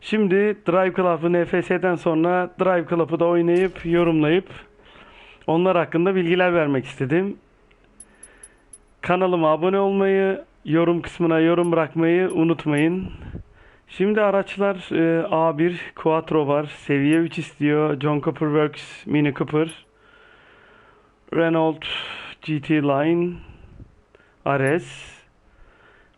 Şimdi Drive Club'ı NFS'den sonra Drive Club'ı da oynayıp yorumlayıp onlar hakkında bilgiler vermek istedim. Kanalıma abone olmayı, yorum kısmına yorum bırakmayı unutmayın. Şimdi araçlar e, A1 Quattro var. Seviye 3 istiyor. John Cooper Works Mini Cooper. Renault GT Line RS.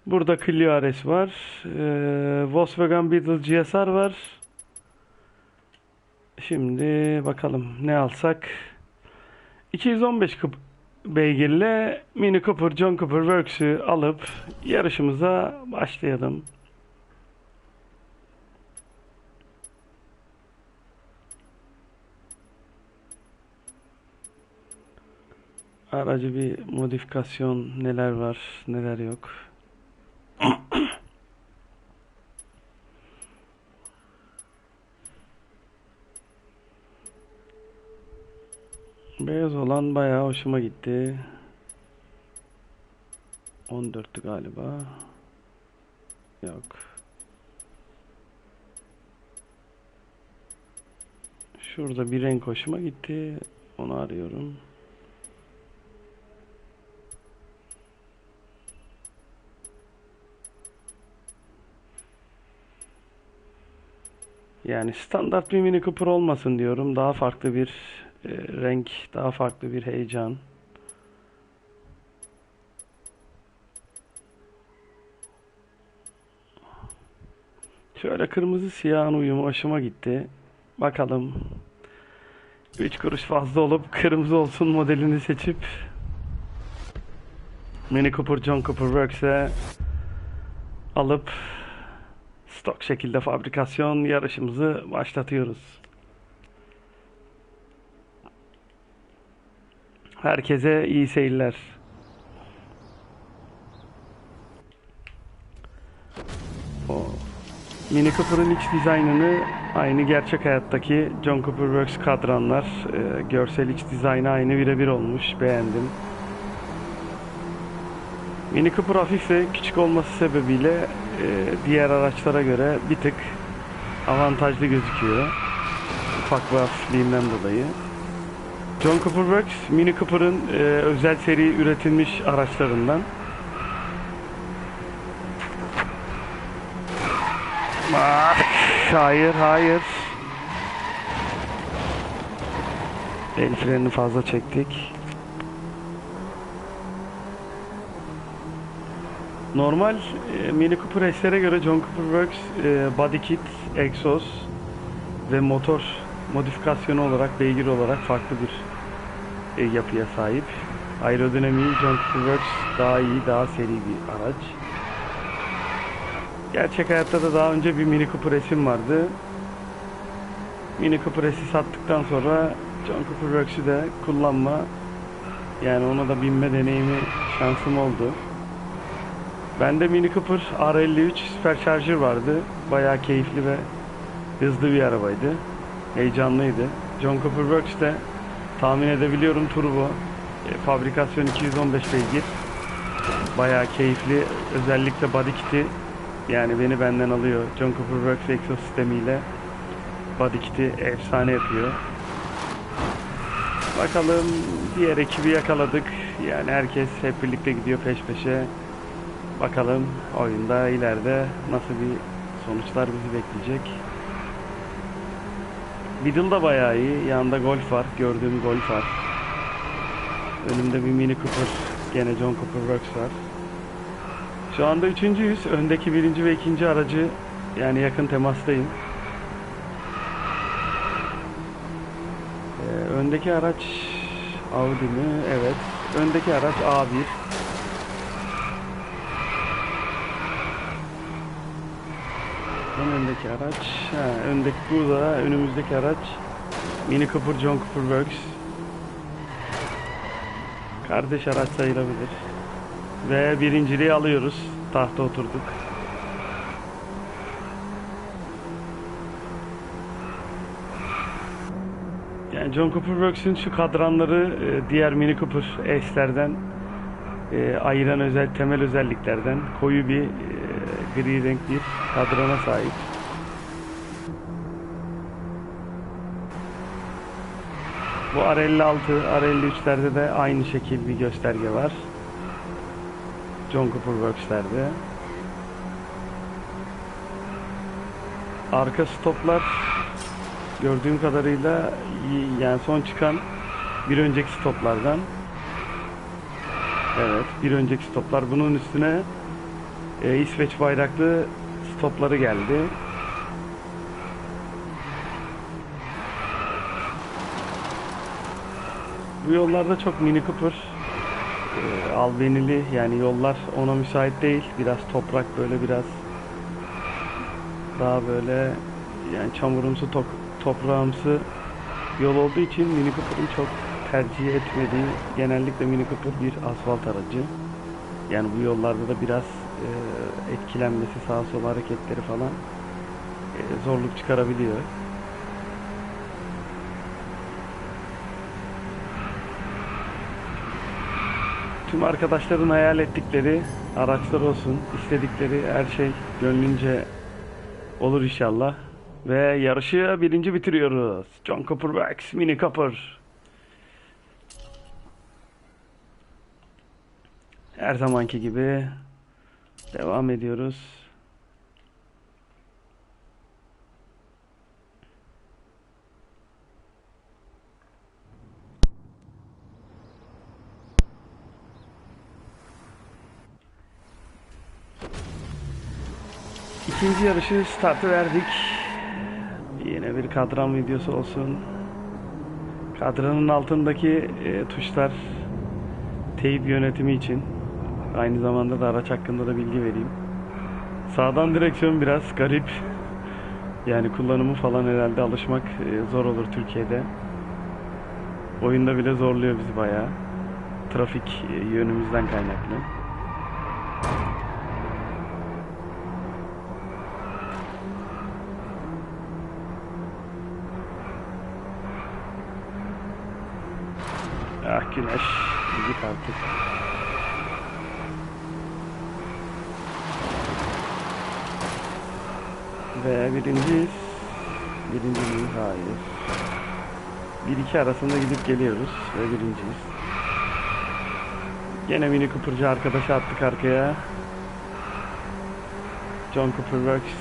Burada Clio RS var. Ee, Volkswagen Beetle GSR var. Şimdi bakalım ne alsak. 215 kıp- beygirle Mini Cooper John Cooper Works'ü alıp yarışımıza başlayalım. Aracı bir modifikasyon neler var neler yok. Beyaz olan bayağı hoşuma gitti. 14'tü galiba. Yok. Şurada bir renk hoşuma gitti. Onu arıyorum. Yani standart bir Mini Cooper olmasın diyorum. Daha farklı bir e, renk, daha farklı bir heyecan. Şöyle kırmızı siyahın uyumu hoşuma gitti. Bakalım. 3 kuruş fazla olup kırmızı olsun modelini seçip Mini Cooper John Cooper Works'e alıp stok şekilde fabrikasyon yarışımızı başlatıyoruz. Herkese iyi seyirler. Mini Cooper'ın iç dizaynını aynı gerçek hayattaki John Cooper Works kadranlar, e, görsel iç dizaynı aynı birebir olmuş. Beğendim. Mini Cooper hafif ve küçük olması sebebiyle diğer araçlara göre bir tık avantajlı gözüküyor. Ufak bir hafifliğinden dolayı. John Cooper Works, Mini Cooper'ın e, özel seri üretilmiş araçlarından. Ah, hayır, hayır. El frenini fazla çektik. Normal e, Mini Cooper S'lere göre John Cooper Works e, body kit, egzoz ve motor modifikasyonu olarak, beygir olarak farklı bir e, yapıya sahip. Aerodinamiği John Cooper Works daha iyi, daha seri bir araç. Gerçek hayatta da daha önce bir Mini Cooper S'im vardı. Mini Cooper S'i sattıktan sonra John Cooper Works'ü de kullanma yani ona da binme deneyimi şansım oldu. Bende Mini Cooper R53 Supercharger vardı. Bayağı keyifli ve hızlı bir arabaydı. Heyecanlıydı. John Cooper Works de tahmin edebiliyorum turbo. E, fabrikasyon 215 beygir. Bayağı keyifli. Özellikle body kit'i yani beni benden alıyor. John Cooper Works egzoz sistemiyle body kit'i efsane yapıyor. Bakalım diğer ekibi yakaladık. Yani herkes hep birlikte gidiyor peş peşe. Bakalım oyunda ileride nasıl bir sonuçlar bizi bekleyecek. Beetle da bayağı iyi. Yanında Golf var. Gördüğüm Golf var. Önümde bir Mini Cooper. Gene John Cooper Works var. Şu anda üçüncüyüz. Öndeki birinci ve ikinci aracı yani yakın temastayım. Ee, öndeki araç Audi mi? Evet. Öndeki araç A1. En öndeki araç, ha, öndeki burada önümüzdeki araç Mini Cooper John Cooper Works. Kardeş araç sayılabilir. Ve birinciliği alıyoruz. Tahta oturduk. Yani John Cooper Works'ün şu kadranları e, diğer Mini Cooper S'lerden e, ayıran özel temel özelliklerden koyu bir e, gri renk bir kadrona sahip. Bu R56, R53'lerde de aynı şekil bir gösterge var. John Cooper Works'lerde. Arka stoplar gördüğüm kadarıyla yani son çıkan bir önceki stoplardan. Evet, bir önceki stoplar. Bunun üstüne e, İsveç bayraklı stopları geldi. Bu yollarda çok Mini Cooper e, albenili yani yollar ona müsait değil. Biraz toprak böyle biraz daha böyle yani çamurumsu tok- toprağımsı yol olduğu için Mini Cooper'ın çok tercih etmediği genellikle Mini Cooper bir asfalt aracı. Yani bu yollarda da biraz etkilenmesi, sağa sola hareketleri falan e, zorluk çıkarabiliyor. Tüm arkadaşların hayal ettikleri araçlar olsun, istedikleri her şey gönlünce olur inşallah. Ve yarışı birinci bitiriyoruz. John Cooper Wax, Mini Cooper. Her zamanki gibi devam ediyoruz. İkinci yarışı startı verdik. Yine bir kadran videosu olsun. Kadranın altındaki e, tuşlar teyip yönetimi için. Aynı zamanda da araç hakkında da bilgi vereyim. Sağdan direksiyon biraz garip. Yani kullanımı falan herhalde alışmak e, zor olur Türkiye'de. Oyunda bile zorluyor bizi bayağı. Trafik e, yönümüzden kaynaklı. Ah güneş. Git artık. Ve birinciyiz. Birinci miyiz? Hayır. Bir iki arasında gidip geliyoruz ve birinciyiz. Gene mini Cooper'cı arkadaşı attık arkaya. John Cooper Works.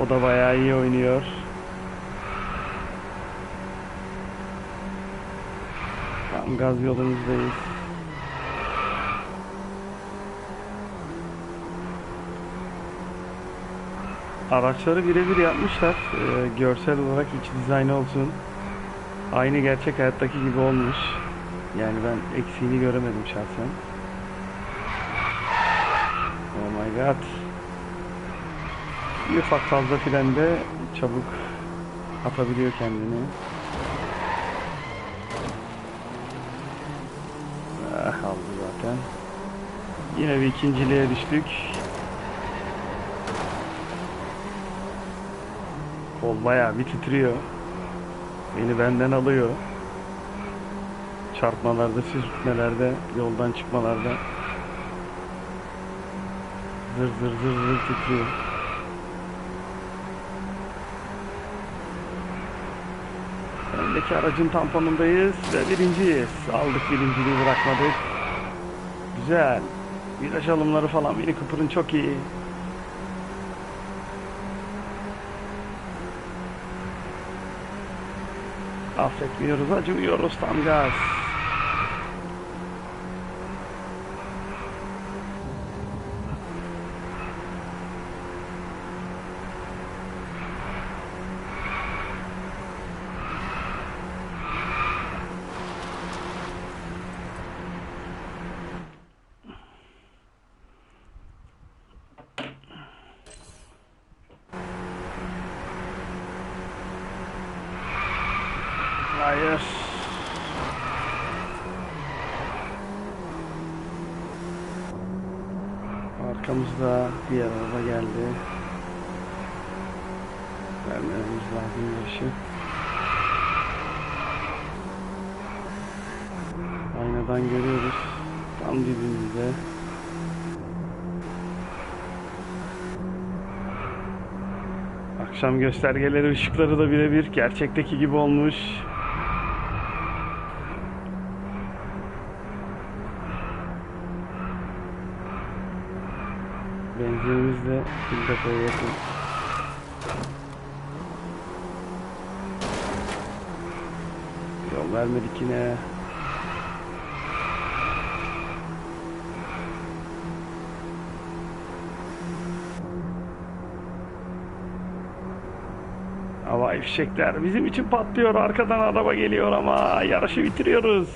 O da bayağı iyi oynuyor. Tam gaz yolumuzdayız. Araçları birebir yapmışlar. Ee, görsel olarak iç dizaynı olsun. Aynı gerçek hayattaki gibi olmuş. Yani ben eksiğini göremedim şahsen. Oh my god. Bir ufak fazla frende çabuk atabiliyor kendini. Ah, aldı zaten. Yine bir ikinciliğe düştük. Kol bayağı bir titriyor. Beni benden alıyor. Çarpmalarda, sürtmelerde, yoldan çıkmalarda. Zır zır zır zır titriyor. Öndeki aracın tamponundayız ve birinciyiz. Aldık birinciliği bırakmadık. Güzel. Viraj alımları falan Mini Cooper'ın çok iyi. Affetmiyoruz, acımıyoruz tam gaz. Hayır. Arkamızda diğer araba geldi. Vermemiz lazım yarışı. Aynadan görüyoruz. Tam dibimizde. Akşam göstergeleri ışıkları da birebir gerçekteki gibi olmuş. Benzinimiz de bir depoya yakın. Yol vermedik yine. Havai fişekler bizim için patlıyor. Arkadan araba geliyor ama yarışı bitiriyoruz.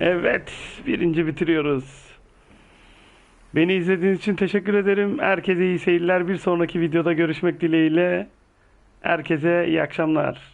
Evet, birinci bitiriyoruz. Beni izlediğiniz için teşekkür ederim. Herkese iyi seyirler. Bir sonraki videoda görüşmek dileğiyle. Herkese iyi akşamlar.